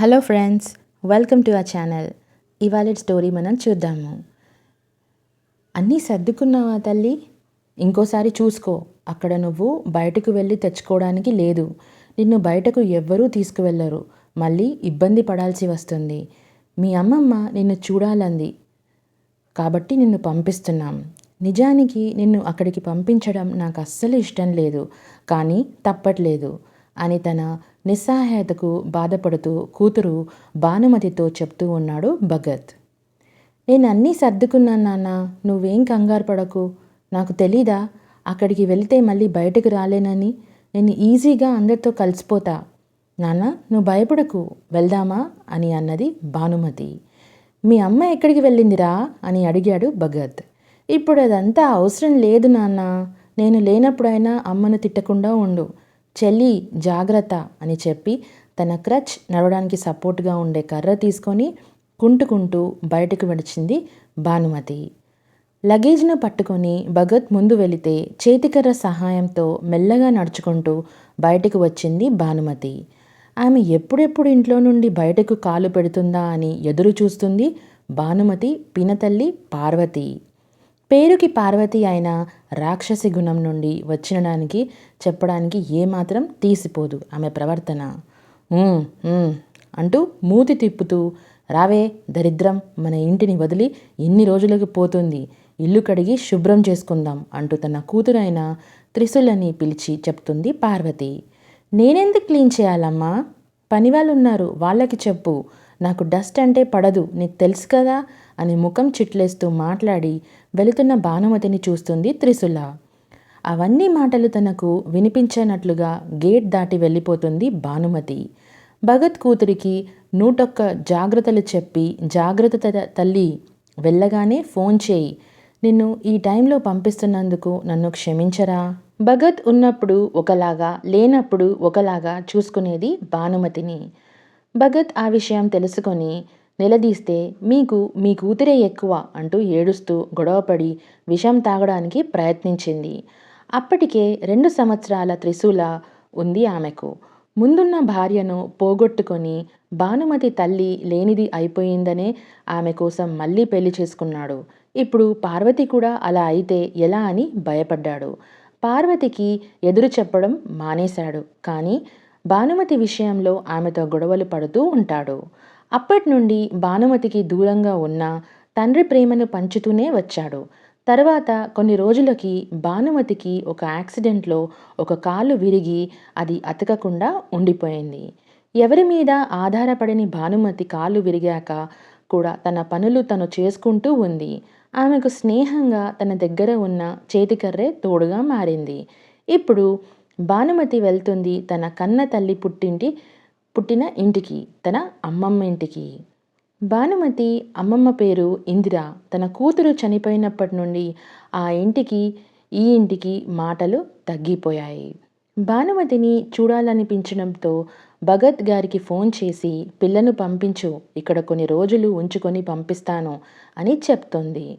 Hello friends welcome to ఆ channel. ఇవాళ story మనం చూద్దాము. అన్నీ సర్దుకున్నావా తల్లి? ఇంకోసారి చూసుకో. అక్కడ నువ్వు బయటకు వెళ్ళి తెచ్చుకోవడానికి లేదు. నిన్ను బయటకు ఎవ్వరూ తీసుకువెళ్ళరు. మళ్ళీ ఇబ్బంది పడాల్సి వస్తుంది. మీ అమ్మమ్మ నిన్ను చూడాలంది. కాబట్టి నిన్ను పంపిస్తున్నాం. నిజానికి నిన్ను అక్కడికి పంపించడం నాకు అస్సలు ఇష్టం లేదు. కానీ తప్పట్లేదు. అని తన నిస్సహాయతకు బాధపడుతూ కూతురు భానుమతితో చెప్తూ ఉన్నాడు భగత్. నేను అన్నీ సర్దుకున్నాను నాన్న నువ్వేం కంగారు పడకు. నాకు తెలీదా అక్కడికి వెళితే మళ్ళీ బయటకు రాలేనని. నేను ఈజీగా అందరితో కలిసిపోతా. నాన్న నువ్వు భయపడకు. వెళ్దామా? అని అన్నది భానుమతి. మీ అమ్మ ఎక్కడికి వెళ్ళిందిరా? అని అడిగాడు భగత్. ఇప్పుడు అదంతా అవసరం లేదు నాన్న. నేను లేనప్పుడైనా అమ్మను తిట్టకుండా ఉండు. చెల్లి జాగ్రత్త అని చెప్పి తన క్రచ్ నడవడానికి సపోర్ట్గా ఉండే కర్ర తీసుకొని కుంటుకుంటూ బయటకు విడిచింది భానుమతి. లగేజ్ను పట్టుకొని భగత్ ముందు వెళితే చేతికర్ర సహాయంతో మెల్లగా నడుచుకుంటూ బయటకు వచ్చింది భానుమతి. ఆమె ఎప్పుడెప్పుడు ఇంట్లో నుండి బయటకు కాలు పెడుతుందా అని ఎదురు చూస్తుంది భానుమతి పినతల్లి పార్వతి. పేరుకి పార్వతి అయిన రాక్షసి గుణం నుండి వచ్చినడానికి చెప్పడానికి ఏమాత్రం తీసిపోదు. ఆమె ప్రవర్తన అంటూ మూతి తిప్పుతూ రావే దరిద్రం మన ఇంటిని వదిలి ఎన్ని రోజులకు పోతుంది. ఇల్లు కడిగి శుభ్రం చేసుకుందాం అంటూ తన కూతురైన త్రిశూలని పిలిచి చెప్తుంది పార్వతి. నేనెందుకు క్లీన్ చేయాలమ్మా? పనివాళ్ళు ఉన్నారు వాళ్ళకి చెప్పు. నాకు డస్ట్ అంటే పడదు నీకు తెలుసు కదా. అని ముఖం చిట్లేస్తూ మాట్లాడి వెళుతున్న భానుమతిని చూస్తుంది త్రిశూల. అవన్నీ మాటలు తనకు వినిపించనట్లుగా గేట్ దాటి వెళ్ళిపోతుంది భానుమతి. భగత్ కూతురికి నూటొక్క జాగ్రత్తలు చెప్పి జాగ్రత్త త- తల్లి వెళ్ళగానే ఫోన్ చేయి. నిన్ను ఈ టైంలో పంపిస్తున్నందుకు నన్ను క్షమించరా? భగత్ ఉన్నప్పుడు ఒకలాగా లేనప్పుడు ఒకలాగా చూసుకునేది భానుమతిని. భగత్ ఆ విషయం తెలుసుకొని నిలదీస్తే మీకు మీ కూతురే ఎక్కువ అంటూ ఏడుస్తూ గొడవపడి విషం తాగడానికి ప్రయత్నించింది. అప్పటికే రెండు సంవత్సరాల త్రిశూల ఉంది ఆమెకు. ముందున్న భార్యను పోగొట్టుకొని భానుమతి తల్లి లేనిది అయిపోయిందనే ఆమె కోసం మళ్ళీ పెళ్ళి చేసుకున్నాడు. ఇప్పుడు పార్వతి కూడా అలా అయితే ఎలా అని భయపడ్డాడు. పార్వతికి ఎదురు చెప్పడం మానేశాడు. కానీ భానుమతి విషయంలో ఆమెతో గొడవలు పడుతూ ఉంటాడు. అప్పటి నుండి భానుమతికి దూరంగా ఉన్న తండ్రి ప్రేమను పంచుతూనే వచ్చాడు. తర్వాత కొన్ని రోజులకి భానుమతికి ఒక యాక్సిడెంట్లో ఒక కాలు విరిగి అది అతకకుండా ఉండిపోయింది. ఎవరి మీద ఆధారపడని భానుమతి కాలు విరిగాక కూడా తన పనులు తను చేసుకుంటూ ఉంది. ఆమెకు స్నేహంగా తన దగ్గర ఉన్న చేతికర్రే తోడుగా మారింది. ఇప్పుడు భానుమతి వెళ్తుంది తన కన్న తల్లి పుట్టింటి పుట్టిన ఇంటికి తన అమ్మమ్మ ఇంటికి. భానుమతి అమ్మమ్మ పేరు ఇందిర. తన కూతురు చనిపోయినప్పటి నుండి ఆ ఇంటికి ఈ ఇంటికి మాటలు తగ్గిపోయాయి. భానుమతిని చూడాలనిపించడంతో భగత్ గారికి ఫోన్ చేసి పిల్లను పంపించు ఇక్కడ కొన్ని రోజులు ఉంచుకొని పంపిస్తాను అని చెప్తుంది.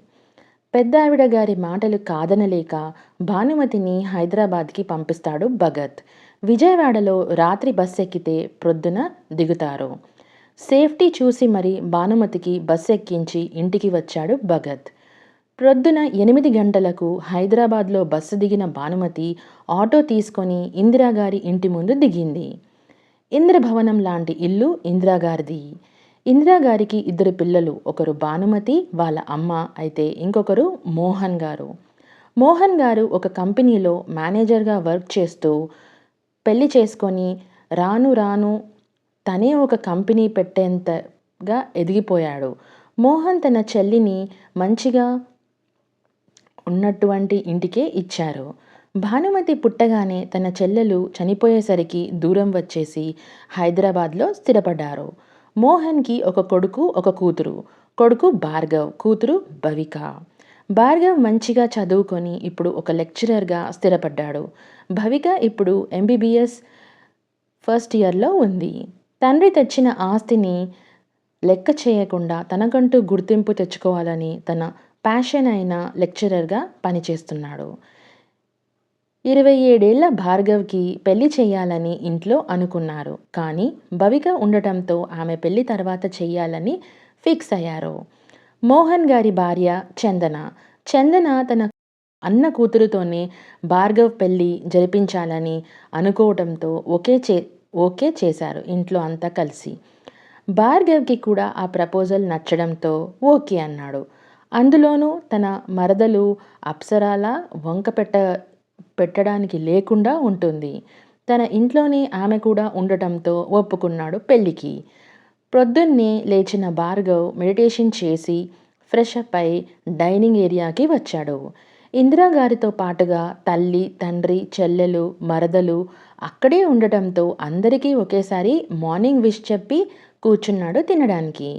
పెద్ద ఆవిడ గారి మాటలు కాదనలేక భానుమతిని హైదరాబాద్కి పంపిస్తాడు భగత్. విజయవాడలో రాత్రి బస్ ఎక్కితే ప్రొద్దున దిగుతారు. సేఫ్టీ చూసి మరి భానుమతికి బస్ ఎక్కించి ఇంటికి వచ్చాడు భగత్. ప్రొద్దున ఎనిమిది గంటలకు హైదరాబాద్లో బస్సు దిగిన భానుమతి ఆటో తీసుకొని ఇందిరాగారి ఇంటి ముందు దిగింది. ఇంద్రభవనం లాంటి ఇల్లు ఇందిరాగారిది. ఇందిరాగారికి ఇద్దరు పిల్లలు ఒకరు భానుమతి వాళ్ళ అమ్మ అయితే ఇంకొకరు మోహన్ గారు. మోహన్ గారు ఒక కంపెనీలో మేనేజర్గా వర్క్ చేస్తూ పెళ్ళి చేసుకొని రాను రాను తనే ఒక కంపెనీ పెట్టేంతగా ఎదిగిపోయాడు. మోహన్ తన చెల్లిని మంచిగా ఉన్నటువంటి ఇంటికే ఇచ్చారు. భానుమతి పుట్టగానే తన చెల్లెలు చనిపోయేసరికి దూరం వచ్చేసి హైదరాబాద్లో స్థిరపడ్డారు. మోహన్కి ఒక కొడుకు ఒక కూతురు. కొడుకు భార్గవ్ కూతురు భవిక. భార్గవ్ మంచిగా చదువుకొని ఇప్పుడు ఒక లెక్చరర్గా స్థిరపడ్డాడు. భవిక ఇప్పుడు ఎంబీబీఎస్ ఫస్ట్ ఇయర్లో ఉంది. తండ్రి తెచ్చిన ఆస్తిని లెక్క చేయకుండా తనకంటూ గుర్తింపు తెచ్చుకోవాలని తన ప్యాషన్ అయిన లెక్చరర్గా పనిచేస్తున్నాడు. ఇరవై ఏడేళ్ళ భార్గవ్కి పెళ్ళి చేయాలని ఇంట్లో అనుకున్నారు. కానీ భవిక ఉండటంతో ఆమె పెళ్ళి తర్వాత చేయాలని ఫిక్స్ అయ్యారు. మోహన్ గారి భార్య చందన. చందన తన అన్న కూతురుతోనే భార్గవ్ పెళ్ళి జరిపించాలని అనుకోవడంతో ఒకే చే ఓకే చేశారు ఇంట్లో అంతా కలిసి. భార్గవ్కి కూడా ఆ ప్రపోజల్ నచ్చడంతో ఓకే అన్నాడు. అందులోనూ తన మరదలు అప్సరాల వంక పెట్ట పెట్టడానికి లేకుండా ఉంటుంది. తన ఇంట్లోనే ఆమె కూడా ఉండటంతో ఒప్పుకున్నాడు పెళ్ళికి. ప్రొద్దున్నే లేచిన భార్గవ్ మెడిటేషన్ చేసి ఫ్రెష్ అప్ అయి డైనింగ్ ఏరియాకి వచ్చాడు. ఇందిరాగారితో పాటుగా తల్లి తండ్రి చెల్లెలు మరదలు అక్కడే ఉండటంతో అందరికీ ఒకేసారి మార్నింగ్ విష్ చెప్పి కూర్చున్నాడు తినడానికి.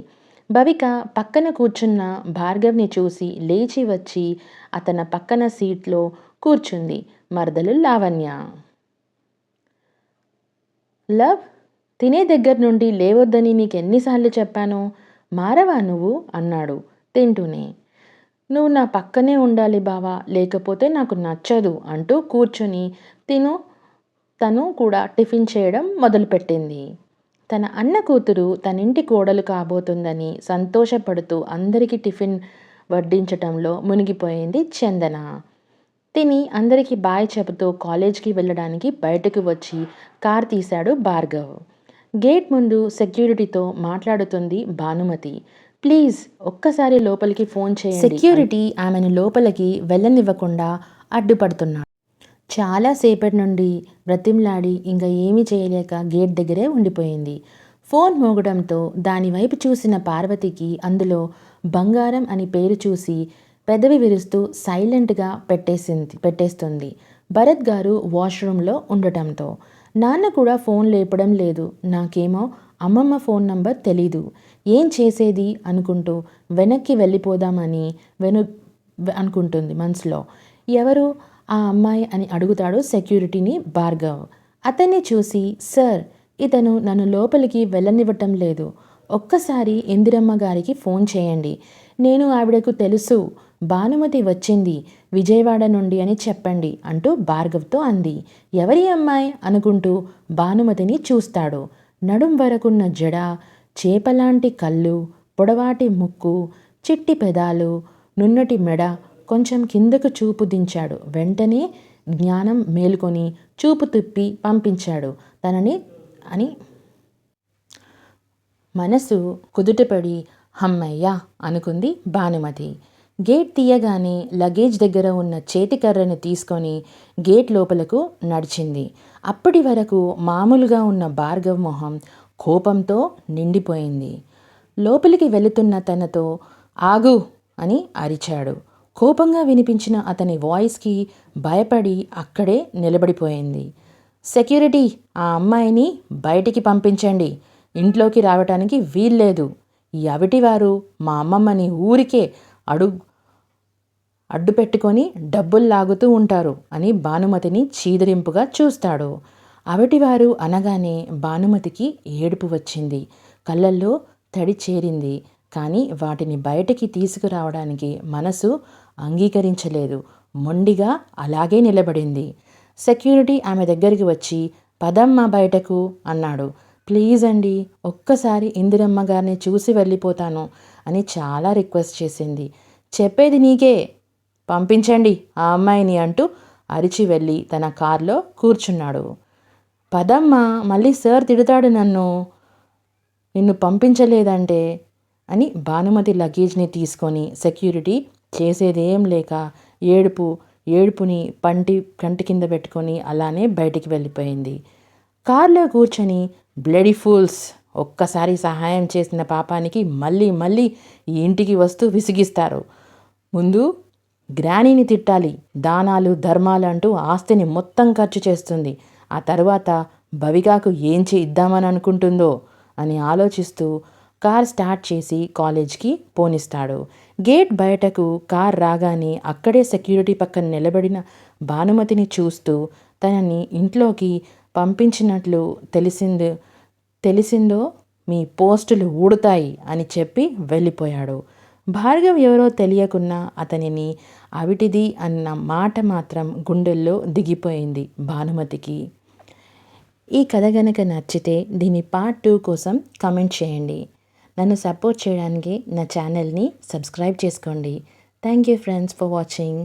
భవిక పక్కన కూర్చున్న భార్గవ్ని చూసి లేచి వచ్చి అతని పక్కన సీట్లో కూర్చుంది. మరదలు లావణ్య. లవ్ తినే దగ్గర నుండి లేవొద్దని నీకు ఎన్నిసార్లు చెప్పాను? మారవా నువ్వు? అన్నాడు తింటూనే. నువ్వు నా పక్కనే ఉండాలి బావా లేకపోతే నాకు నచ్చదు అంటూ కూర్చొని తిను తను కూడా టిఫిన్ చేయడం మొదలుపెట్టింది. తన అన్న కూతురు తన ఇంటి కోడలు కాబోతుందని సంతోషపడుతూ అందరికీ టిఫిన్ వడ్డించటంలో మునిగిపోయింది చందన. తిని అందరికీ బాయ్ చెబుతూ కాలేజ్కి వెళ్ళడానికి బయటకు వచ్చి కార్ తీశాడు భార్గవ్. గేట్ ముందు సెక్యూరిటీతో మాట్లాడుతుంది భానుమతి. ప్లీజ్ ఒక్కసారి లోపలికి ఫోన్ చేయండి. సెక్యూరిటీ ఆమెను లోపలికి వెళ్ళనివ్వకుండా అడ్డుపడుతున్నాడు. చాలాసేపటి నుండి బ్రతిమ్లాడి ఇంకా ఏమీ చేయలేక గేట్ దగ్గరే ఉండిపోయింది. ఫోన్ మోగడంతో దాని వైపు చూసిన పార్వతికి అందులో బంగారం అని పేరు చూసి పెదవి విరుస్తూ సైలెంట్గా పెట్టేసింది పెట్టేస్తుంది. భరత్ గారు వాష్రూమ్లో ఉండటంతో. నాన్న కూడా ఫోన్ లేపడం లేదు. నాకేమో అమ్మమ్మ ఫోన్ నంబర్ తెలీదు. ఏం చేసేది? అనుకుంటూ వెనక్కి వెళ్ళిపోదామని వెను అనుకుంటుంది మనసులో. ఎవరు? ఆ అమ్మాయి అని అడుగుతాడు సెక్యూరిటీని భార్గవ్. అతన్ని చూసి సార్ ఇతను నన్ను లోపలికి వెళ్ళనివ్వటం లేదు. ఒక్కసారి ఇందిరమ్మ గారికి ఫోన్ చేయండి. నేను ఆవిడకు తెలుసు. భానుమతి వచ్చింది. విజయవాడ నుండి అని చెప్పండి అంటూ భార్గవ్తో అంది. ఎవరి అమ్మాయి? అనుకుంటూ భానుమతిని చూస్తాడు. నడుం వరకున్న జడ చేపలాంటి కళ్ళు పొడవాటి ముక్కు చిట్టి పెదాలు నున్నటి మెడ కొంచెం కిందకు చూపు దించాడు. వెంటనే జ్ఞానం మేలుకొని చూపు తిప్పి పంపించాడు. తనని అని మనసు కుదుటపడి హమ్మయ్యా అనుకుంది భానుమతి. గేట్ తీయగానే లగేజ్ దగ్గర ఉన్న చేతికర్రను తీసుకొని గేట్ లోపలకు నడిచింది. అప్పటి వరకు మామూలుగా ఉన్న భార్గవ్ మొహం కోపంతో నిండిపోయింది. లోపలికి వెళుతున్న తనతో ఆగు అని అరిచాడు. కోపంగా వినిపించిన అతని వాయిస్కి భయపడి అక్కడే నిలబడిపోయింది. సెక్యూరిటీ ఆ అమ్మాయిని బయటికి పంపించండి. ఇంట్లోకి రావటానికి వీల్లేదు. ఈ అవిటివారు మా అమ్మమ్మని ఊరికే అడుగు అడ్డు పెట్టుకొని డబ్బులు లాగుతూ ఉంటారు అని భానుమతిని చీదరింపుగా చూస్తాడు. అవిటివారు అనగానే భానుమతికి ఏడుపు వచ్చింది. కళ్ళల్లో తడి చేరింది. కానీ వాటిని బయటికి తీసుకురావడానికి మనసు అంగీకరించలేదు. మొండిగా అలాగే నిలబడింది. సెక్యూరిటీ ఆమె దగ్గరికి వచ్చి పదమ్మ బయటకు అన్నాడు. ప్లీజ్ అండి ఒక్కసారి ఇందిరమ్మ గారిని చూసి వెళ్ళిపోతాను అని చాలా రిక్వెస్ట్ చేసింది. చెప్పేది నీకే పంపించండి ఆ అమ్మాయిని అంటూ అరిచి వెళ్ళి తన కారులో కూర్చున్నాడు. పదమ్మ మళ్ళీ సార్ తిడతాడు నన్ను. నిన్ను పంపించలేదంటే అని భానుమతి లగేజ్ని తీసుకొని సెక్యూరిటీ చేసేదేం లేక ఏడుపు ఏడుపుని పంటి కంటి కింద పెట్టుకొని అలానే బయటికి వెళ్ళిపోయింది. కారులో కూర్చొని బ్లడీ ఫూల్స్ ఒక్కసారి సహాయం చేసిన పాపానికి మళ్ళీ మళ్ళీ ఈ ఇంటికి వస్తూ విసిగిస్తారు. ముందు గ్రానీని తిట్టాలి దానాలు ధర్మాలు అంటూ ఆస్తిని మొత్తం ఖర్చు చేస్తుంది. ఆ తర్వాత భవికాకు ఏం చేద్దామని అనుకుంటుందో అని ఆలోచిస్తూ కార్ స్టార్ట్ చేసి కాలేజ్కి పోనిస్తాడు. గేట్ బయటకు కార్ రాగానే అక్కడే సెక్యూరిటీ పక్కన నిలబడిన భానుమతిని చూస్తూ తనని ఇంట్లోకి పంపించినట్లు తెలిసింది తెలిసిందో మీ పోస్టులు ఊడుతాయి అని చెప్పి వెళ్ళిపోయాడు. భార్గవ్ ఎవరో తెలియకున్నా అతనిని అవిటిది అన్న మాట మాత్రం గుండెల్లో దిగిపోయింది భానుమతికి. ఈ కథ గనక నచ్చితే దీని పార్ట్ టూ కోసం కమెంట్ చేయండి. నన్ను సపోర్ట్ చేయడానికి నా ఛానల్ని సబ్స్క్రైబ్ చేసుకోండి. Thank you friends for watching